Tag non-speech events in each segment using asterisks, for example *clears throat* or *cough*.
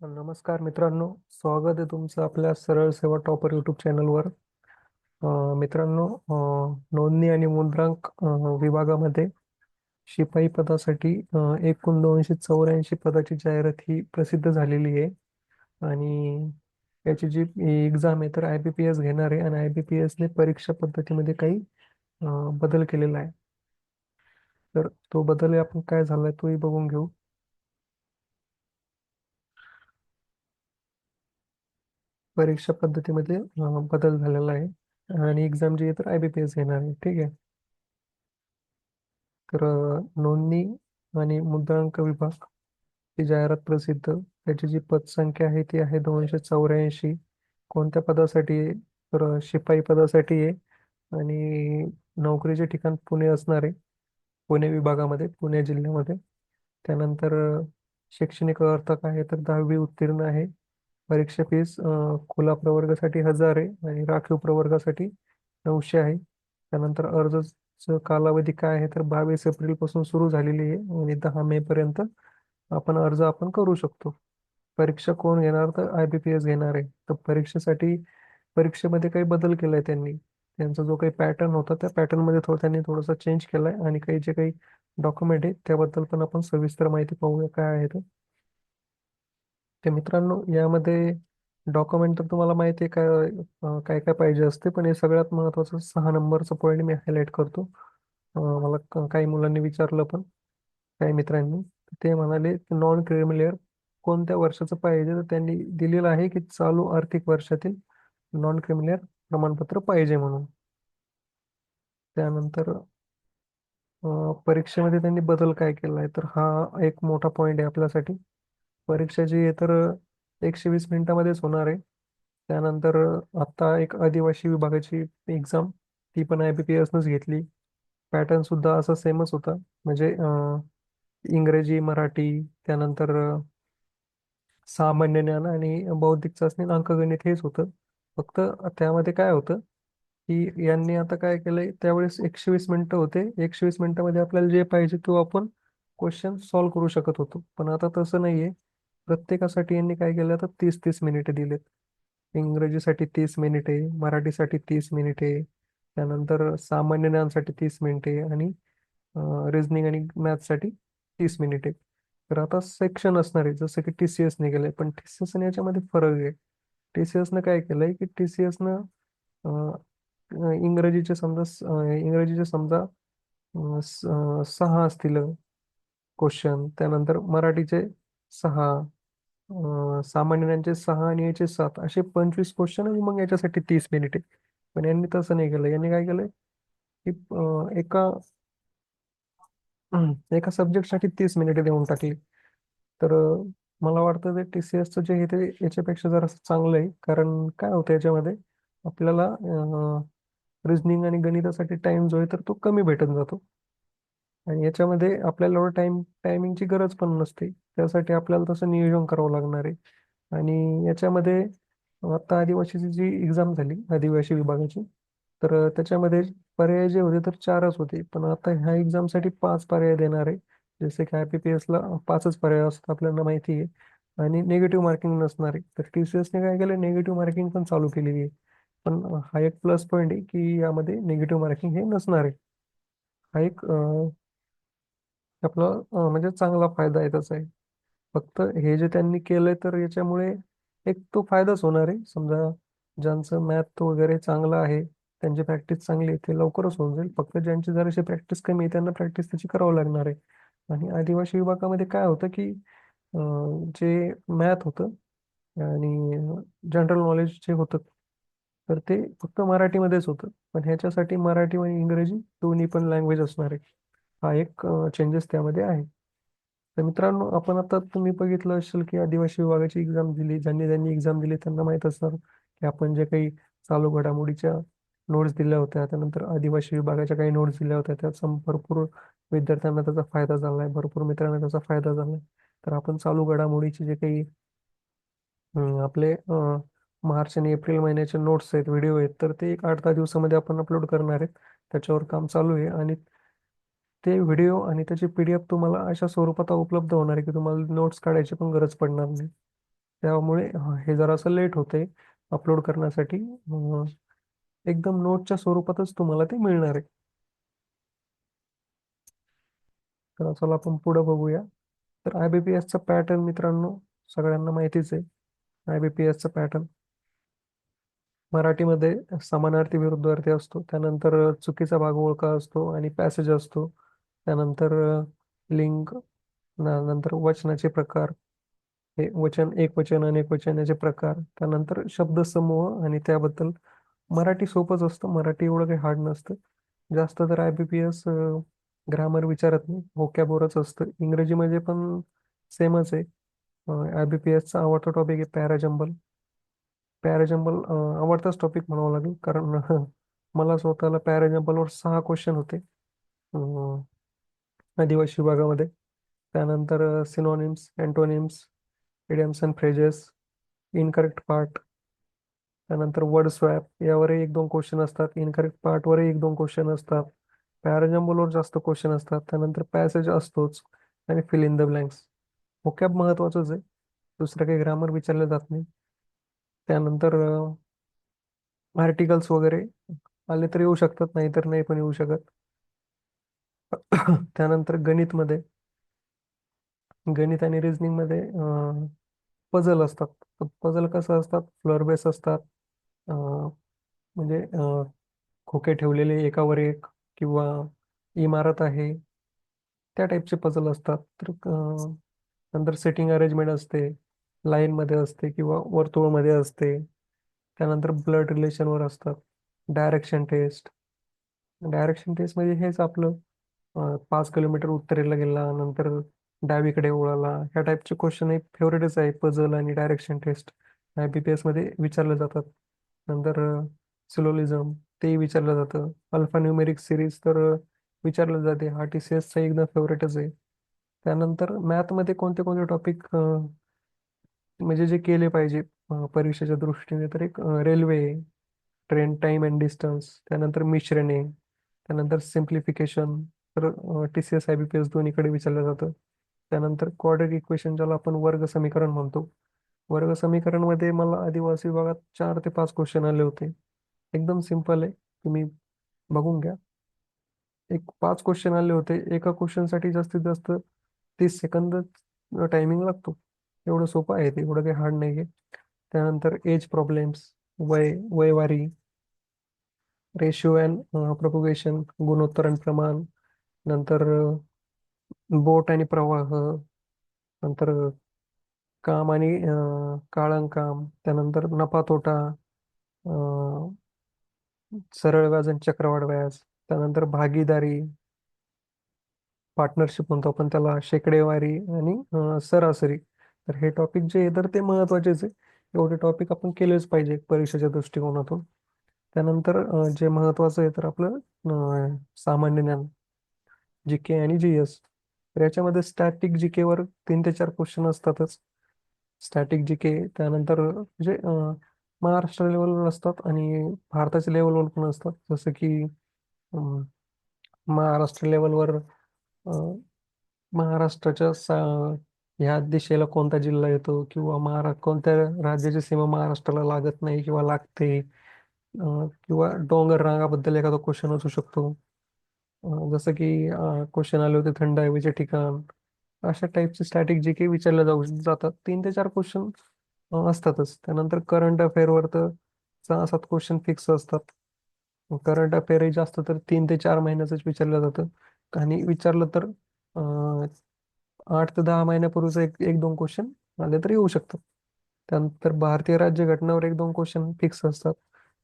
नमस्कार मित्रांनो स्वागत आहे तुमचं आपल्या सरळ सेवा टॉपर यूट्यूब चॅनलवर. मित्रांनो नोंदणी आणि मुद्रांक विभागामध्ये शिपाई पदासाठी एकूण दोनशे चौऱ्याऐंशी पदाची जाहिरात ही प्रसिद्ध झालेली आहे. आणि याची जी एक्झाम आहे तर आय बी पी एस घेणार आहे आणि आय बी पी एसने परीक्षा पद्धतीमध्ये काही बदल केलेला आहे. तर तो बदल आपण काय झालाय तोही बघून घेऊ. परीक्षा पद्धतीमध्ये बदल झालेला आहे. आणि एक्झाम जी आहे तर आय बी पी एस घेणार आहे. ठीक आहे? तर नोंदणी आणि मुद्रांक विभाग ही जाहिरात प्रसिद्ध. त्याची जी पदसंख्या आहे ती आहे दोनशे चौऱ्याऐंशी. कोणत्या पदासाठी? आहे तर शिपाई पदासाठी आहे. आणि नोकरीचे ठिकाण पुणे असणार आहे. पुणे विभागामध्ये पुणे जिल्ह्यामध्ये. त्यानंतर शैक्षणिक अर्थक काय आहे तर दहावी उत्तीर्ण आहे. परीक्षा फीस खुला प्रवर्गासाठी हजार आहे आणि राखीव प्रवर्गासाठी नऊशे आहे. त्यानंतर अर्जाचा कालावधी काय आहे? तर बावीस एप्रिलपासून सुरू झालेली आहे आणि दहा मे पर्यंत आपण अर्ज आपण करू शकतो. परीक्षा कोण घेणार? तर आय बी पी एस घेणार आहे. तर परीक्षेसाठी परीक्षेमध्ये काही बदल केलाय त्यांनी. त्यांचा जो काही पॅटर्न होता त्या पॅटर्नमध्ये थोडं त्यांनी थोडासा चेंज केलाय आणि काही जे काही डॉक्युमेंट आहे त्याबद्दल पण आपण सविस्तर माहिती पाहूया काय आहे तर ते मित्रांनो यामध्ये डॉक्युमेंट तर तुम्हाला माहिती आहे काय काय काय पाहिजे असते पण हे सगळ्यात महत्वाचं सहा नंबरचं पॉईंट मी हायलाईट करतो. मला काही मुलांनी विचारलं पण काही मित्रांनी ते म्हणाले नॉन क्रिमिलियर कोणत्या वर्षाचं पाहिजे? तर त्यांनी दिलेलं आहे की चालू आर्थिक वर्षातील नॉन क्रिमिलियर प्रमाणपत्र पाहिजे म्हणून. त्यानंतर परीक्षेमध्ये त्यांनी बदल काय केला आहे तर हा एक मोठा पॉईंट आहे आपल्यासाठी. परीक्षा जी आहे तर एकशे वीस मिनिटामध्येच होणार आहे. त्यानंतर आता एक आदिवासी विभागाची एक्झाम ती पण आय बी पी एसनंच घेतली. पॅटर्न सुद्धा असा सेमच होता. म्हणजे इंग्रजी मराठी त्यानंतर सामान्य ज्ञान आणि बौद्धिक चाचणी अंकगणित हेच होतं. फक्त त्यामध्ये काय होतं की यांनी आता काय केलंय त्यावेळेस एकशे वीस मिनिटं होते. एकशे वीस मिनिटामध्ये आपल्याला जे पाहिजे तो आपण क्वेश्चन सॉल्व्ह करू शकत होतो. पण आता तसं नाहीये. प्रत्येकासाठी यांनी काय केलं? तर तीस तीस मिनिटे दिलेत. इंग्रजीसाठी तीस मिनिटे मराठीसाठी तीस मिनिटे त्यानंतर सामान्य ज्ञानसाठी तीस मिनिटे आणि रिजनिंग आणि मॅथ्ससाठी तीस मिनिटे तर आता सेक्शन असणार आहे जसं की टी सी एसने केलंय पण टी सी एस आणि याच्यामध्ये फरक आहे. टी सी एसनं काय केलंय की टी सी एसनं इंग्रजीचे समजा इंग्रजीचे समजा सहा असतील क्वेश्चन त्यानंतर मराठीचे सहा अं, सामान्य ज्ञानचे सहा आणि याचे सात. असे पंचवीस क्वेश्चन आणि मग याच्यासाठी तीस मिनिटे पण यांनी तसं नाही केलं. यांनी काय केलंय? की अं, एका *clears throat* एका सब्जेक्टसाठी तीस मिनिटे देऊन टाकली. तर अं, मला वाटतं ते टी सी एसचं जे आहे ते याच्यापेक्षा जरासं चांगलं आहे. कारण काय होतं याच्यामध्ये? आपल्याला रिझनिंग आणि गणितासाठी टाइम जो आहे तर तो कमी भेटत जातो. आणि याच्यामध्ये आपल्याला एवढं टाइम टायमिंगची गरज पण नसते. त्यासाठी आपल्याला तसं नियोजन करावं लागणार आहे. आणि याच्यामध्ये आता आदिवासीची जी एक्झाम झाली आदिवासी विभागाची तर त्याच्यामध्ये पर्याय जे होते तर चारच होते. पण आता ह्या एक्झामसाठी पाच पर्याय देणार आहे. जसे की आय पी पी एसला पाचच पर्याय असतात आपल्याला माहिती आहे. आणि निगेटिव्ह मार्किंग नसणार आहे. तर टी सी एसने काय केलं निगेटिव्ह मार्किंग पण चालू केलेली आहे. पण हा एक प्लस पॉईंट आहे की यामध्ये निगेटिव्ह मार्किंग हे नसणार आहे. हा एक आपला म्हणजे चांगला फायदा आहे त्याचा आहे फक्त हे जे त्यांनी केलंय तर याच्यामुळे एक तो फायदाच होणार आहे. समजा ज्यांचं मॅथ वगैरे चांगलं आहे त्यांची प्रॅक्टिस चांगली आहे ते लवकरच होऊन जाईल. फक्त ज्यांची जराशी प्रॅक्टिस कमी आहे त्यांना प्रॅक्टिस त्याची करावं लागणार आहे. आणि आदिवासी विभागामध्ये काय होतं की जे मॅथ होतं आणि जनरल नॉलेज जे होतं तर ते फक्त मराठीमध्येच होतं. पण ह्याच्यासाठी मराठी आणि इंग्रजी दोन्ही पण लँग्वेज असणार आहे. हा एक चेंजेस त्यामध्ये आहे. तर मित्रांनो आपण आता तुम्ही बघितलं असेल की आदिवासी विभागाची एक्झाम दिली ज्यांनी ज्यांनी एक्झाम दिली त्यांना माहीत असणार की आपण जे काही चालू घडामोडीच्या नोट्स दिल्या होत्या त्यानंतर आदिवासी विभागाच्या काही नोट्स दिल्या होत्या त्याचा भरपूर विद्यार्थ्यांना त्याचा फायदा झालाय भरपूर मित्रांना त्याचा फायदा झालाय. तर आपण चालू घडामोडीचे जे काही आपले मार्च आणि एप्रिल महिन्याचे नोट्स आहेत व्हिडिओ आहेत तर ते एक आठ दहा दिवसामध्ये आपण अपलोड करणार आहेत. त्याच्यावर काम चालू आहे आणि ते व्हिडिओ आणि त्याची पीडीएफ तुम्हाला अशा स्वरूपात उपलब्ध होणार आहे की तुम्हाला नोट्स काढायची पण गरज पडणार नाही. त्यामुळे हे जरासं लेट होते अपलोड करण्यासाठी. एकदम नोटच्या स्वरूपातच तुम्हाला ते मिळणार आहे. तर चला आपण पुढे बघूया. तर आय बी पी एसचा पॅटर्न मित्रांनो सगळ्यांना माहितीच आहे. आय बी पी एसचा पॅटर्न. मराठीमध्ये समानार्थी विरुद्धार्थी असतो. त्यानंतर चुकीचा भाग ओळखा असतो आणि पॅसेज असतो. त्यानंतर लिंग नंतर वचनाचे प्रकार. हे वचन एक वचन अनेक वचन याचे प्रकार. त्यानंतर शब्दसमूह आणि त्याबद्दल मराठी सोपंच असतं. मराठी एवढं काही हार्ड नसतं. जास्त तर I B P S grammar विचारत नाही. होक्याबोरच असतं. इंग्रजीमध्ये पण सेमच आहे. आय बी पी एसचा आवडता टॉपिक आहे पॅराजंबल पॅराजंबल आवडताच टॉपिक म्हणावं लागेल. कारण *laughs* मला स्वतःला पॅराजंबलवर सहा क्वेश्चन होते. आदिवासी विभागामध्ये. त्यानंतर synonyms antonyms idioms and phrases incorrect part त्यानंतर वर्ड स्वॅप यावरही एक दोन क्वेश्चन असतात. इनकरेक्ट पार्टवरही एक दोन क्वेश्चन असतात. पॅराजंबलवर जास्त क्वेश्चन असतात. त्यानंतर पॅसेज असतोच आणि fill in the blanks vocab महत्वाचंच आहे. दुसरं काही ग्रामर विचारलं जात नाही. त्यानंतर आर्टिकल्स वगैरे आले तर येऊ शकतात नाही तर नाही पण येऊ शकत. *coughs* त्यानंतर गणितमध्ये. गणित आणि रिझनिंगमध्ये पझल असतात. पझल कसं असतात? फ्लोअर बेस असतात. म्हणजे खोके ठेवलेले एकावर एक किंवा इमारत आहे. त्या टाईपचे पझल असतात. तर नंतर सेटिंग अरेंजमेंट असते. लाईन मध्ये असते किंवा वर्तुळमध्ये असते. त्यानंतर ब्लड रिलेशनवर असतात. डायरेक्शन टेस्ट डायरेक्शन टेस्ट म्हणजे हेच आपलं पाच किलोमीटर उत्तरेला गेला नंतर डावीकडे वळाला. ह्या टाईपचे क्वेश्चन एक फेवरेटच आहे पझल आणि direction test I B P एसमध्ये विचारले जातात. नंतर सिलोलिझम ते विचारलं जातं. अल्फान्युमेरिक सिरीज तर विचारलं जाते. हा टी सी एसचा एकदम फेवरेटच आहे. त्यानंतर मॅथमध्ये कोणते कोणते टॉपिक म्हणजे जे केले पाहिजे परीक्षेच्या दृष्टीने तर एक railway train time and distance त्यानंतर मिश्रणे. त्यानंतर सिम्प्लिफिकेशन तर T C S I B P S दोन्हीकडे विचारलं जातं. त्यानंतर क्वाड्रिक इक्वेशन ज्याला आपण वर्ग समीकरण म्हणतो. वर्ग समीकरणमध्ये मला आदिवासी विभागात चार ते पाच क्वेश्चन आले होते. एकदम सिंपल आहे. तुम्ही बघून घ्या. एक पाच क्वेश्चन आले होते. एका क्वेश्चनसाठी जास्तीत जास्त तीस सेकंद टायमिंग लागतो. एवढं सोपं आहे ते. एवढं काही हार्ड नाही आहे त्यानंतर एज प्रॉब्लेम्स वय वयवारी रेशिओ अँड प्रोपोगेशन गुणोत्तर आणि प्रमाण नंतर बोट आणि प्रवाह नंतर काम आणि अं, काळंकाम त्यानंतर नफा तोटा सरळ व्याज आणि चक्रवाढ व्याज त्यानंतर भागीदारी पार्टनरशिप म्हणतो आपण त्याला शेकडेवारी आणि सरासरी. तर हे टॉपिक जे आहे तर ते महत्वाचेच आहे. एवढे टॉपिक आपण केलेच पाहिजे परीक्षेच्या दृष्टिकोनातून. त्यानंतर जे महत्वाचं आहे तर आपलं सामान्य ज्ञान. जी के आणि जी एस तर याच्यामध्ये स्टॅटिक जी वर तीन ते चार क्वेश्चन असतातच. स्टॅटिक जी के त्यानंतर म्हणजे महाराष्ट्र लेवलवर असतात आणि भारताच्या लेवलवर पण असतात. जसं की महाराष्ट्र लेवलवर महाराष्ट्राच्या सा- ह्या दिशेला कोणता जिल्हा येतो किंवा महारा कोणत्या राज्याची सीमा महाराष्ट्राला लागत नाही किंवा लागते? किंवा डोंगर रांगाबद्दल एखादा क्वेश्चन असू शकतो. जसं की क्वेश्चन आले होते थंड हवेचे ठिकाण. अशा टाईपचे स्टॅटिक जे काही विचारले जाऊ जातात. तीन ते चार क्वेश्चन असतातच. त्यानंतर करंट अफेअरवर तर सहा सात क्वेश्चन फिक्स असतात. करंट अफेअरही जास्त तर तीन ते चार महिन्याचंच विचारलं जातं. आणि विचारलं तर आठ ते दहा महिन्यापूर्वीच एक एक दोन क्वेश्चन आले तर येऊ शकतात त्यानंतर भारतीय राज्यघटनेवर एक दोन क्वेश्चन फिक्स असतात.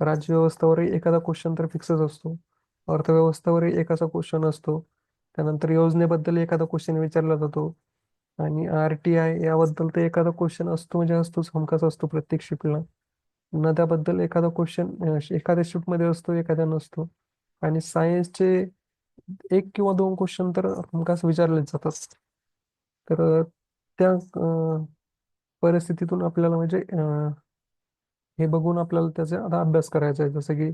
राज्यव्यवस्थेवर एखादा क्वेश्चन तर फिक्सच असतो. अर्थव्यवस्थेवरही एकाचा क्वेश्चन असतो. त्यानंतर योजनेबद्दल एखादा क्वेश्चन विचारला जातो. आणि आर टी आय याबद्दल तर एखादा क्वेश्चन असतो म्हणजे असतोच हमखास असतो प्रत्येक शिफ्टला नद्याबद्दल एखादा क्वेश्चन एखाद्या शिफ्टमध्ये असतो एखाद्या नसतो. आणि सायन्सचे एक किंवा दोन क्वेश्चन तर हमखास विचारलेच जातात. तर त्या परिस्थितीतून आपल्याला म्हणजे हे बघून आपल्याला त्याचा आता अभ्यास करायचा आहे. जसं की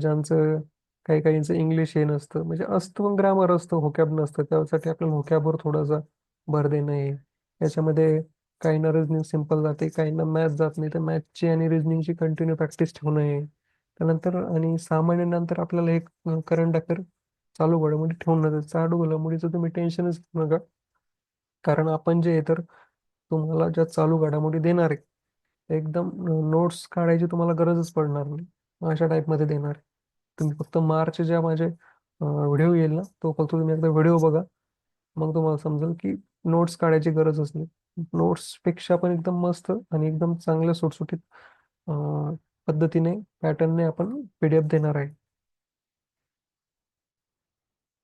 ज्यांचं काही काहींचं इंग्लिश हे नसतं. म्हणजे असतं पण ग्रामर असतं होकॅब नसतं. त्यासाठी आपल्याला होकॅबवर थोडासा भर देणं आहे याच्यामध्ये काहींना रिझनिंग सिंपल जाते काहींना मॅथ जात नाही. तर मॅथची आणि रिझनिंगची कंटिन्यू प्रॅक्टिस ठेवणं आहे त्यानंतर आणि सामान्य नंतर आपल्याला एक करंट अफेअर चालू घडामोडी म्हणजे ठेवणं चालू घडामोडीचं तुम्ही टेन्शनच घेऊ नका. कारण आपण जे आहे तर तुम्हाला ज्या चालू घडामोडी देणार आहे एकदम नोट्स काढायची तुम्हाला गरजच पडणार नाही. अशा टाईपमध्ये देणार आहे. तुम्ही फक्त मार्च ज्या माझे व्हिडिओ येईल ना तो फक्त तुम्ही एकदा व्हिडिओ बघा. मग तुम्हाला समजेल की नोट्स काढायची गरजच नाही नोट्सपेक्षा पण एकदम मस्त आणि एकदम चांगल्या सुटसुटीत पद्धतीने पॅटर्नने आपण पी डी एफ देणार आहे.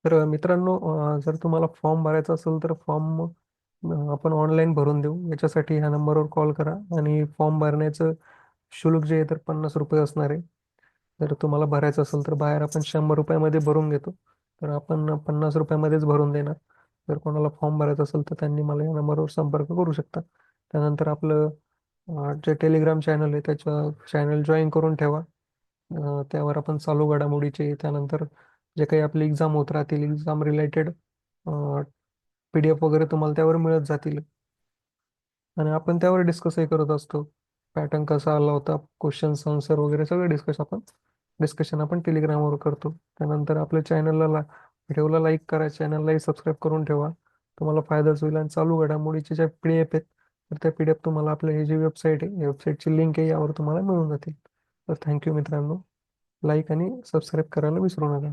तर मित्रांनो जर तुम्हाला फॉर्म भरायचा असेल तर फॉर्म आपण ऑनलाईन भरून देऊ. याच्यासाठी ह्या नंबरवर कॉल करा आणि फॉर्म भरण्याचं शुल्क जे आहे तर पन्नास रुपये असणार आहे. जर तुम्हाला भरायचं असेल तर बाहेर आपण शंभर रुपयामध्ये भरून घेतो. तर आपण पन्नास रुपयामध्येच भरून देणार. जर कोणाला फॉर्म भरायचा असेल तर त्यांनी मला या नंबरवर संपर्क करू शकता. त्यानंतर आपलं जे टेलिग्राम चॅनल आहे त्याच्या चॅनल जॉईन करून ठेवा. त्यावर आपण चालू घडामोडीचे त्यानंतर जे काही आपली एक्झाम होत राहतील exam related P D F वगैरे तुम्हाला त्यावर मिळत जातील. आणि आपण त्यावर डिस्कसही करत असतो. पॅटर्न कसा आला होता क्वेश्चन आन्सर वगैरे सगळं डिस्कस आपण डिस्कशन आपण टेलिग्रामवर करतो. त्यानंतर आपल्या चॅनलला व्हिडिओला लाईक करा चॅनललाही सबस्क्राईब करून ठेवा. तुम्हाला फायदाच होईल आणि चालू घडामोडीचे ज्या पी डी एफ आहेत तर त्या पी डी एफ तुम्हाला आपल्या ही जी वेबसाईट आहे या वेबसाईटची लिंक आहे यावर तुम्हाला मिळून जातील. तर थँक्यू मित्रांनो. लाईक आणि सबस्क्राईब करायला विसरू नका.